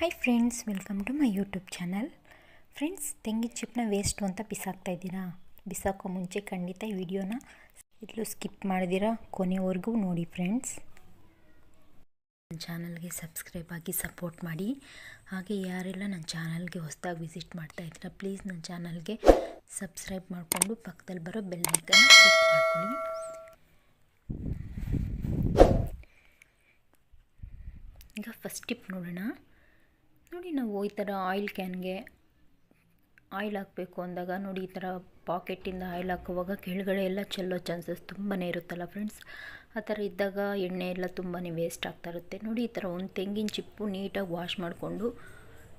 Hi friends welcome to my YouTube channel friends ತೆಂಗಿನ ಚಿಪ್ಪನ್ನ waste ಅಂತ ಬಿಸಾಕ್ತಾ ಇದ್ದೀರಾ? ಬಿಸಾಕೋ ಮುಂಚೆ ಖಂಡಿತ ಈ ವಿಡಿಯೋನ ಇಲ್ಲೂ ಸ್ಕಿಪ್ ಮಾಡಿದಿರಾ? ಕೊನೆವರೆಗೂ ನೋಡಿ ಫ್ರೆಂಡ್ಸ್ ಚಾನಲ್ಗೆ ಸಬ್ಸ್ಕ್ರೈಬ್ ಆಗಿ ಸಪೋರ್ಟ್ ಮಾಡಿ. ಹಾಗೆ ಯಾರೆಲ್ಲ ನನ್ನ ಚಾನಲ್ಗೆ ಹೊಸದಾಗಿ ವಿಸಿಟ್ ಮಾಡ್ತಾ ಇದ್ದೀರಾ ಪ್ಲೀಸ್ ನನ್ನ ಚಾನಲ್ಗೆ ಸಬ್ಸ್ಕ್ರೈಬ್ ಮಾಡಿಕೊಂಡು ಪಕ್ಕದಲ್ಲಿ ಬರೋ ಬೆಲ್ ಐಕನ್ನ ಕ್ಲಿಕ್ ಮಾಡ್ಕೊಳ್ಳಿ. ಈಗ ಫಸ್ಟ್ ಟಿಪ್ ನೋಡೋಣ. ನೋಡಿ ನಾವು ಈ ಥರ ಆಯಿಲ್ ಕ್ಯಾನ್ಗೆ ಆಯಿಲ್ ಹಾಕಬೇಕು ಅಂದಾಗ ನೋಡಿ ಈ ಥರ ಪಾಕೆಟಿಂದ ಆಯಿಲ್ ಹಾಕುವಾಗ ಕೆಳಗಡೆ ಎಲ್ಲ ಚೆಲ್ಲೋ ಚಾನ್ಸಸ್ ತುಂಬಾ ಇರುತ್ತಲ್ಲ ಫ್ರೆಂಡ್ಸ್? ಆ ಥರ ಇದ್ದಾಗ ಎಣ್ಣೆ ಎಲ್ಲ ತುಂಬಾ ವೇಸ್ಟ್ ಆಗ್ತಾ ಇರುತ್ತೆ. ನೋಡಿ ಈ ಥರ ಒಂದು ತೆಂಗಿನ ಚಿಪ್ಪು ನೀಟಾಗಿ ವಾಶ್ ಮಾಡಿಕೊಂಡು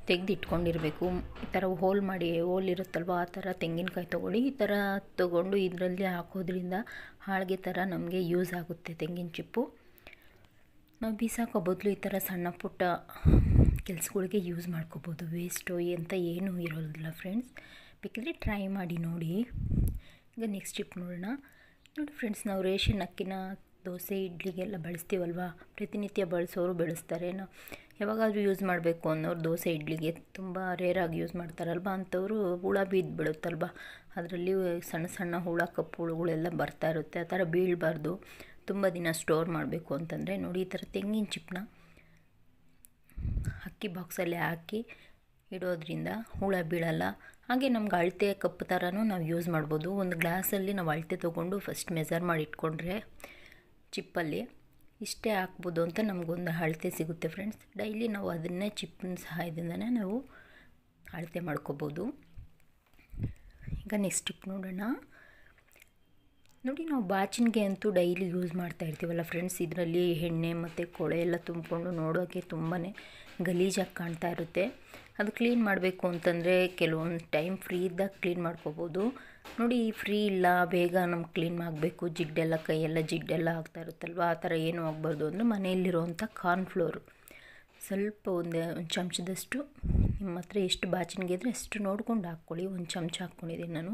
ತೆಗೆದಿಟ್ಕೊಂಡಿರಬೇಕು. ಈ ಥರ ಹೋಲ್ ಮಾಡಿ, ಹೋಲ್ ಇರುತ್ತಲ್ವ, ಆ ಥರ ತೆಂಗಿನಕಾಯಿ ತೊಗೊಳ್ಳಿ. ಈ ಥರ ತೊಗೊಂಡು ಇದರಲ್ಲಿ ಹಾಕೋದ್ರಿಂದ ಹಾಳಿಗೆ ಥರ ನಮಗೆ ಯೂಸ್ ಆಗುತ್ತೆ ತೆಂಗಿನ ಚಿಪ್ಪು. ನಾವು ಬಿಸಾಕೋ ಬದಲು ಈ ಥರ ಸಣ್ಣ ಪುಟ್ಟ ಕೆಲಸಗಳಿಗೆ ಯೂಸ್ ಮಾಡ್ಕೋಬೋದು. ವೇಸ್ಟು ಅಂತ ಏನೂ ಇರೋದಿಲ್ಲ ಫ್ರೆಂಡ್ಸ್ ಬೇಕಿದ್ರೆ ಟ್ರೈ ಮಾಡಿ ನೋಡಿ. ಈಗ ನೆಕ್ಸ್ಟ್ ಟಿಪ್ ನೋಡೋಣ. ನೋಡಿ ಫ್ರೆಂಡ್ಸ್ ನಾವು ರೇಷನ್ ಅಕ್ಕಿನ ದೋಸೆ, ಇಡ್ಲಿಗೆಲ್ಲ ಬಳಸ್ತೀವಲ್ವ? ಪ್ರತಿನಿತ್ಯ ಬಳಸೋರು ಬೆಳೆಸ್ತಾರೆ. ನಾವು ಯಾವಾಗಾದರೂ ಯೂಸ್ ಮಾಡಬೇಕು ಅನ್ನೋರು ದೋಸೆ, ಇಡ್ಲಿಗೆ. ತುಂಬ ರೇರಾಗಿ ಯೂಸ್ ಮಾಡ್ತಾರಲ್ವ? ಅಂಥವ್ರು ಹುಳ ಬಿದ್ದು ಬೀಳುತ್ತಲ್ವ ಅದರಲ್ಲಿ ಸಣ್ಣ ಸಣ್ಣ ಹುಳ, ಕಪ್ಪು ಹುಳುಗಳೆಲ್ಲ ಬರ್ತಾ ಇರುತ್ತೆ. ಆ ಥರ ಬೀಳಬಾರ್ದು. ತುಂಬ ದಿನ ಸ್ಟೋರ್ ಮಾಡಬೇಕು ಅಂತಂದರೆ ನೋಡಿ ಈ ಥರ ತೆಂಗಿನ ಚಿಪ್ಪನ್ನ ಅಕ್ಕಿ ಬಾಕ್ಸಲ್ಲಿ ಹಾಕಿ ಇಡೋದ್ರಿಂದ ಹುಳ ಬೀಳಲ್ಲ. ಹಾಗೆ ನಮ್ಗೆ ಅಳತೆ ಕಪ್ ಥರನೂ ನಾವು ಯೂಸ್ ಮಾಡ್ಬೋದು. ಒಂದು ಗ್ಲಾಸಲ್ಲಿ ನಾವು ಅಳತೆ ತೊಗೊಂಡು ಫಸ್ಟ್ ಮೆಜರ್ ಮಾಡಿ ಇಟ್ಕೊಂಡ್ರೆ ಚಿಪ್ಪಲ್ಲಿ ಇಷ್ಟೇ ಹಾಕ್ಬೋದು ಅಂತ ನಮಗೊಂದು ಅಳತೆ ಸಿಗುತ್ತೆ ಫ್ರೆಂಡ್ಸ್ ಡೈಲಿ ನಾವು ಅದನ್ನೇ ಚಿಪ್ಪಿನ ಸಹಾಯದಿಂದನೇ ನಾವು ಅಳತೆ ಮಾಡ್ಕೋಬೋದು. ಈಗ ನೆಕ್ಸ್ಟ್ ಟಿಪ್ ನೋಡೋಣ. ನೋಡಿ, ನಾವು ಬಾಚಿನಿಗೆ ಅಂತೂ ಡೈಲಿ ಯೂಸ್ ಮಾಡ್ತಾ ಇರ್ತೀವಲ್ಲ ಫ್ರೆಂಡ್ಸ್. ಇದರಲ್ಲಿ ಎಣ್ಣೆ ಮತ್ತು ಕೊಳೆ ಎಲ್ಲ ತುಂಬಿಕೊಂಡು ನೋಡೋಕ್ಕೆ ತುಂಬಾ ಗಲೀಜಾಗಿ ಕಾಣ್ತಾ ಇರುತ್ತೆ. ಅದು ಕ್ಲೀನ್ ಮಾಡಬೇಕು ಅಂತಂದರೆ ಕೆಲವೊಂದು ಟೈಮ್ ಫ್ರೀ ಇದ್ದಾಗ ಕ್ಲೀನ್ ಮಾಡ್ಕೋಬೋದು. ನೋಡಿ ಫ್ರೀ ಇಲ್ಲ, ಬೇಗ ನಮ್ಗೆ ಕ್ಲೀನ್ ಮಾಡಬೇಕು ಜಿಡ್ಡೆಲ್ಲ, ಕೈಯೆಲ್ಲ ಜಿಡ್ಡೆಲ್ಲ ಆಗ್ತಾ ಇರುತ್ತಲ್ವ? ಆ ಥರ ಏನೂ ಆಗಬಾರ್ದು ಅಂದರೆ ಮನೆಯಲ್ಲಿರುವಂಥ ಕಾರ್ನ್ಫ್ಲೋರು ಸ್ವಲ್ಪ ಒಂದು ಒಂದು ಚಮಚದಷ್ಟು, ನಿಮ್ಮ ಹತ್ರ ಎಷ್ಟು ಬಾಚಿನಿಗೆ ಇದ್ದರೆ ಅಷ್ಟು ನೋಡ್ಕೊಂಡು ಹಾಕ್ಕೊಳ್ಳಿ. ಒಂದು ಚಮಚ ಹಾಕ್ಕೊಂಡಿದ್ದೀನಿ ನಾನು.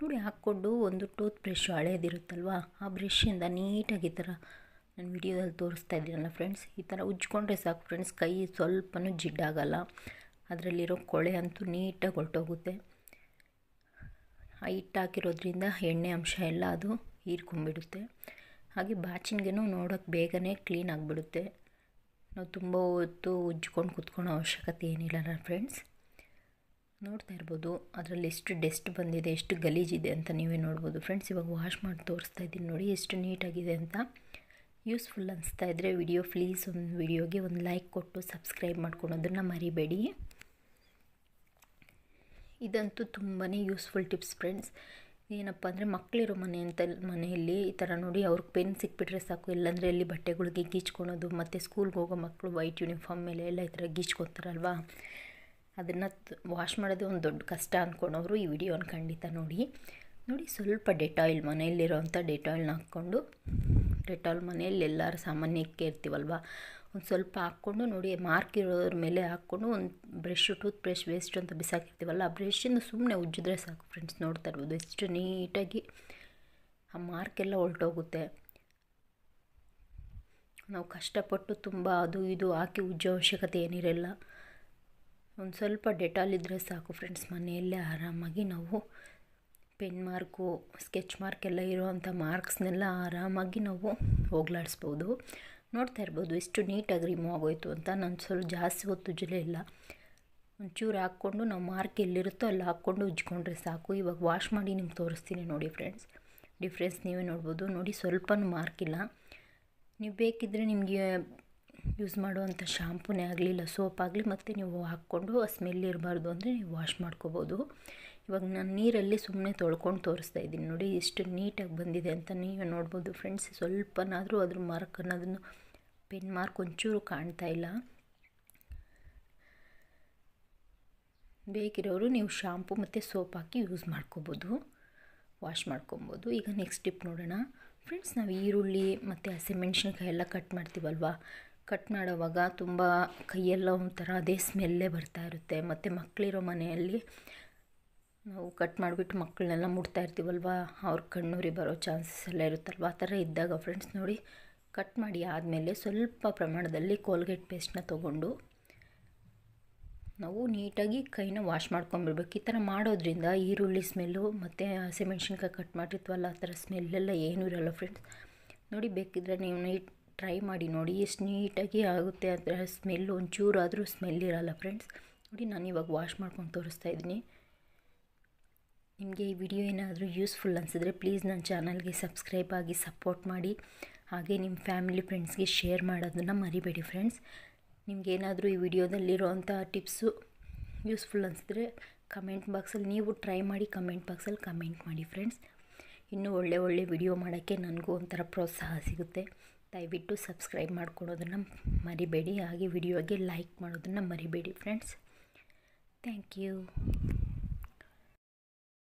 ನೋಡಿ ಹಾಕ್ಕೊಂಡು ಒಂದು ಟೂತ್ ಬ್ರಷ್ ಹಳೇದಿರುತ್ತಲ್ವ? ಆ ಬ್ರಷಿಂದ ನೀಟಾಗಿ ಈ ಥರ ನಾನು ವಿಡಿಯೋದಲ್ಲಿ ತೋರಿಸ್ತಾ ಇದ್ದೀನಲ್ಲ ಫ್ರೆಂಡ್ಸ್, ಈ ಥರ ಉಜ್ಕೊಂಡ್ರೆ ಸಾಕು ಫ್ರೆಂಡ್ಸ್, ಕೈ ಸ್ವಲ್ಪನೂ ಜಿಡ್ಡಾಗಲ್ಲ. ಅದರಲ್ಲಿರೋ ಕೊಳೆ ಅಂತೂ ನೀಟಾಗಿ ಹೊರಟೋಗುತ್ತೆ ಆ ಹಿಟ್ಟು ಹಾಕಿರೋದ್ರಿಂದ ಎಣ್ಣೆ ಅಂಶ ಎಲ್ಲ ಅದು ಹೀರ್ಕೊಂಡ್ಬಿಡುತ್ತೆ. ಹಾಗೆ ಬಾಚಿನ್ಗೆನೂ ನೋಡೋಕ್ಕೆ ಬೇಗನೆ ಕ್ಲೀನ್ ಆಗಿಬಿಡುತ್ತೆ. ನಾವು ತುಂಬ ಹೊತ್ತು ಉಜ್ಕೊಂಡು ಕುತ್ಕೊಳ್ಳೋ ಅವಶ್ಯಕತೆ ಏನಿಲ್ಲ ಫ್ರೆಂಡ್ಸ್. ನೋಡ್ತಾ ಇರ್ಬೋದು, ಅದರಲ್ಲಿ ಎಷ್ಟು ಡೆಸ್ಟ್ ಬಂದಿದೆ, ಎಷ್ಟು ಗಲೀಜಿದೆ ಅಂತ ನೀವೇ ನೋಡ್ಬೋದು. ಫ್ರೆಂಡ್ಸ್ ಇವಾಗ ವಾಶ್ ಮಾಡಿ ತೋರಿಸ್ತಾ ಇದ್ದೀನಿ ನೋಡಿ, ಎಷ್ಟು ನೀಟಾಗಿದೆ ಅಂತ. ಯೂಸ್ಫುಲ್ ಅನಿಸ್ತಾ ಇದ್ದರೆ ವಿಡಿಯೋ ಪ್ಲೀಸ್ ಒಂದು ವಿಡಿಯೋಗೆ ಒಂದು ಲೈಕ್ ಕೊಟ್ಟು ಸಬ್ಸ್ಕ್ರೈಬ್ ಮಾಡ್ಕೊಳೋದನ್ನು ಮರಿಬೇಡಿ. ಇದಂತೂ ತುಂಬಾ ಯೂಸ್ಫುಲ್ ಟಿಪ್ಸ್ ಫ್ರೆಂಡ್ಸ್ ಏನಪ್ಪ ಅಂದರೆ ಮಕ್ಕಳಿರೋ ಮನೆ ಅಂತ, ಮನೆಯಲ್ಲಿ ಈ ಥರ ನೋಡಿ ಅವ್ರಿಗೆ ಪೆನ್ ಸಿಕ್ಬಿಟ್ರೆ ಸಾಕು, ಇಲ್ಲಾಂದರೆ ಅಲ್ಲಿ ಬಟ್ಟೆಗಳಿಗೆ ಗೀಚ್ಕೊಳೋದು, ಮತ್ತು ಸ್ಕೂಲ್ಗೆ ಹೋಗೋ ಮಕ್ಕಳು ವೈಟ್ ಯೂನಿಫಾರ್ಮ್ ಮೇಲೆ ಎಲ್ಲ ಈ ಥರ ಗೀಚ್ಕೊತಾರಲ್ವ? ಅದನ್ನು ವಾಶ್ ಮಾಡೋದು ಒಂದು ದೊಡ್ಡ ಕಷ್ಟ ಅಂದ್ಕೊಂಡವರು ಈ ವಿಡಿಯೋನ ಖಂಡಿತ ನೋಡಿ. ನೋಡಿ ಸ್ವಲ್ಪ ಡೆಟಾಯಿಲ್ ಮನೆಯಲ್ಲಿರೋವಂಥ ಡೆಟಾಯಿಲ್ನ ಹಾಕ್ಕೊಂಡು, ಡೆಟಾಯಿಲ್ ಮನೆಯಲ್ಲಿ ಎಲ್ಲರೂ ಸಾಮಾನ್ಯಕ್ಕೆ ಇರ್ತೀವಲ್ವ? ಒಂದು ಸ್ವಲ್ಪ ಹಾಕ್ಕೊಂಡು ನೋಡಿ ಮಾರ್ಕ್ ಇರೋದ್ರ ಮೇಲೆ ಹಾಕ್ಕೊಂಡು ಒಂದು ಬ್ರಷು ಟೂತ್ ಬ್ರಷ್ ವೇಸ್ಟ್ ಅಂತ ಬಿಸಾಕಿರ್ತೀವಲ್ಲ, ಆ ಬ್ರಷಿಂದ ಸುಮ್ಮನೆ ಉಜ್ಜಿದ್ರೆ ಸಾಕು ಫ್ರೆಂಡ್ಸ್ ನೋಡ್ತಾ ಇರ್ಬೋದು. ಎಷ್ಟು ನೀಟಾಗಿ ಆ ಮಾರ್ಕೆಲ್ಲ ಹೊಲ್ಟೋಗುತ್ತೆ. ನಾವು ಕಷ್ಟಪಟ್ಟು ತುಂಬ ಅದು ಇದು ಹಾಕಿ ಉಜ್ಜೋ ಅವಶ್ಯಕತೆ ಏನಿರಲ್ಲ. ಒಂದು ಸ್ವಲ್ಪ ಡೆಟಾಲ್ ಇದ್ದರೆ ಸಾಕು ಫ್ರೆಂಡ್ಸ್. ಮನೆಯಲ್ಲೇ ಆರಾಮಾಗಿ ನಾವು ಪೆನ್ ಮಾರ್ಕು, ಸ್ಕೆಚ್ ಮಾರ್ಕ್ ಎಲ್ಲ ಇರೋವಂಥ ಮಾರ್ಕ್ಸ್ನೆಲ್ಲ ಆರಾಮಾಗಿ ನಾವು ಹೋಗ್ಲಾಡಿಸ್ಬೋದು. ನೋಡ್ತಾ ಇರ್ಬೋದು ಎಷ್ಟು ನೀಟಾಗಿ ರಿಮೂವ್ ಆಗೋಯ್ತು ಅಂತ. ನಾನು ಸ್ವಲ್ಪ ಜಾಸ್ತಿ ಹೊತ್ತು ಇಲ್ಲ. ಒಂಚೂರು ಹಾಕ್ಕೊಂಡು ನಾವು ಮಾರ್ಕ್ ಎಲ್ಲಿರುತ್ತೋ ಅಲ್ಲಿ ಹಾಕ್ಕೊಂಡು ಉಜ್ಕೊಂಡ್ರೆ ಸಾಕು. ಇವಾಗ ವಾಶ್ ಮಾಡಿ ನಿಮ್ಗೆ ತೋರಿಸ್ತೀನಿ ನೋಡಿ ಫ್ರೆಂಡ್ಸ್. ಡಿಫ್ರೆನ್ಸ್ ನೀವೇ ನೋಡ್ಬೋದು. ನೋಡಿ, ಸ್ವಲ್ಪನೂ ಮಾರ್ಕ್ ಇಲ್ಲ. ನೀವು ಬೇಕಿದ್ದರೆ ನಿಮಗೆ ಯೂಸ್ ಮಾಡುವಂಥ ಶಾಂಪೂನೇ ಆಗಲಿಲ್ಲ ಸೋಪ್ ಆಗಲಿ, ಮತ್ತು ನೀವು ಹಾಕ್ಕೊಂಡು ಆ ಸ್ಮೆಲ್ ಇರಬಾರ್ದು ಅಂದರೆ ನೀವು ವಾಶ್ ಮಾಡ್ಕೋಬೋದು. ಇವಾಗ ನಾನು ನೀರಲ್ಲಿ ಸುಮ್ಮನೆ ತೊಳ್ಕೊಂಡು ತೋರಿಸ್ತಾ ಇದ್ದೀನಿ ನೋಡಿ ಎಷ್ಟು ನೀಟಾಗಿ ಬಂದಿದೆ ಅಂತ ನೀವು ನೋಡ್ಬೋದು ಫ್ರೆಂಡ್ಸ್ ಸ್ವಲ್ಪನಾದರೂ ಅದ್ರ ಮಾರ್ಕ್ ಅನ್ನೋದನ್ನು ಪೆನ್ ಮಾರ್ಕ್ ಒಂಚೂರು ಕಾಣ್ತಾ ಇಲ್ಲ. ಬೇಕಿರೋರು ನೀವು ಶಾಂಪು ಮತ್ತು ಸೋಪ್ ಹಾಕಿ ಯೂಸ್ ಮಾಡ್ಕೋಬೋದು ವಾಶ್ ಮಾಡ್ಕೊಬೋದು. ಈಗ ನೆಕ್ಸ್ಟ್ ಟಿಪ್ ನೋಡೋಣ. ಫ್ರೆಂಡ್ಸ್ ನಾವು ಈರುಳ್ಳಿ ಮತ್ತು ಹಸಿಮೆಣ್ಸಿನ್ಕಾಯಿ ಎಲ್ಲ ಕಟ್ ಮಾಡ್ತೀವಲ್ವ? ಕಟ್ ಮಾಡೋವಾಗ ತುಂಬ ಕೈಯೆಲ್ಲ ಒಂಥರ ಅದೇ ಸ್ಮೆಲ್ಲೇ ಬರ್ತಾ ಇರುತ್ತೆ. ಮತ್ತು ಮಕ್ಕಳಿರೋ ಮನೆಯಲ್ಲಿ ನಾವು ಕಟ್ ಮಾಡಿಬಿಟ್ಟು ಮಕ್ಕಳನ್ನೆಲ್ಲ ಮುಟ್ತಾ ಇರ್ತೀವಲ್ವ? ಅವ್ರ ಕಣ್ಣೂರಿ ಬರೋ ಚಾನ್ಸಸ್ ಎಲ್ಲ ಇರುತ್ತಲ್ವ? ಆ ಥರ ಇದ್ದಾಗ ಫ್ರೆಂಡ್ಸ್ ನೋಡಿ ಕಟ್ ಮಾಡಿ ಆದಮೇಲೆ ಸ್ವಲ್ಪ ಪ್ರಮಾಣದಲ್ಲಿ ಕೋಲ್ಗೇಟ್ ಪೇಸ್ಟ್ನ ತೊಗೊಂಡು ನಾವು ನೀಟಾಗಿ ಕೈನ ವಾಶ್ ಮಾಡ್ಕೊಂಬಿಡ್ಬೇಕು. ಈ ಥರ ಮಾಡೋದ್ರಿಂದ ಈರುಳ್ಳಿ ಸ್ಮೆಲ್ಲು ಮತ್ತು ಹಸಿಮೆಣ್ಸಿನ್ಕಾಯಿ ಕಟ್ ಮಾಡಿರ್ತೀವಲ್ಲ ಆ ಥರ ಸ್ಮೆಲ್ಲೆಲ್ಲ ಏನೂ ಇರೋಲ್ಲ ಫ್ರೆಂಡ್ಸ್ ನೋಡಿ ಬೇಕಿದ್ರೆ ನೀವು ನೀಟ್ ಟ್ರೈ ಮಾಡಿ ನೋಡಿ ಎಷ್ಟು ನೀಟಾಗಿ ಆಗುತ್ತೆ ಅದರ ಸ್ಮೆಲ್ ಒಂಚೂರು ಆದರೂ ಸ್ಮೆಲ್ ಇರಲ್ಲ ಫ್ರೆಂಡ್ಸ್ ನೋಡಿ ನಾನು ಇವಾಗ ವಾಶ್ ಮಾಡ್ಕೊಂಡು ತೋರಿಸ್ತಾ ಇದ್ದೀನಿ. ನಿಮಗೆ ಈ ವಿಡಿಯೋ ಏನಾದರೂ ಯೂಸ್ಫುಲ್ ಅನಿಸಿದ್ರೆ ಪ್ಲೀಸ್ ನನ್ನ ಚಾನಲ್ಗೆ ಸಬ್ಸ್ಕ್ರೈಬ್ ಆಗಿ ಸಪೋರ್ಟ್ ಮಾಡಿ. ಹಾಗೆ ನಿಮ್ಮ ಫ್ಯಾಮಿಲಿ ಫ್ರೆಂಡ್ಸ್ಗೆ ಶೇರ್ ಮಾಡೋದನ್ನು ಮರಿಬೇಡಿ ಫ್ರೆಂಡ್ಸ್ ನಿಮಗೇನಾದರೂ ಈ ವಿಡಿಯೋದಲ್ಲಿರೋವಂಥ ಟಿಪ್ಸು ಯೂಸ್ಫುಲ್ ಅನಿಸಿದ್ರೆ ಕಮೆಂಟ್ ಬಾಕ್ಸಲ್ಲಿ ನೀವು ಟ್ರೈ ಮಾಡಿ ಕಮೆಂಟ್ ಬಾಕ್ಸಲ್ಲಿ ಕಮೆಂಟ್ ಮಾಡಿ ಫ್ರೆಂಡ್ಸ್ ಇನ್ನೂ ಒಳ್ಳೆ ಒಳ್ಳೆ ವಿಡಿಯೋ ಮಾಡೋಕ್ಕೆ ನನಗೂ ಒಂಥರ ಪ್ರೋತ್ಸಾಹ ಸಿಗುತ್ತೆ. ದಯವಿಟ್ಟು ಸಬ್ಸ್ಕ್ರೈಬ್ ಮಾಡ್ಕೊಳ್ಳೋದನ್ನು ಮರಿಬೇಡಿ. ಹಾಗೆ ವಿಡಿಯೋಗೆ ಲೈಕ್ ಮಾಡೋದನ್ನು ಮರಿಬೇಡಿ ಫ್ರೆಂಡ್ಸ್ ಥ್ಯಾಂಕ್ ಯು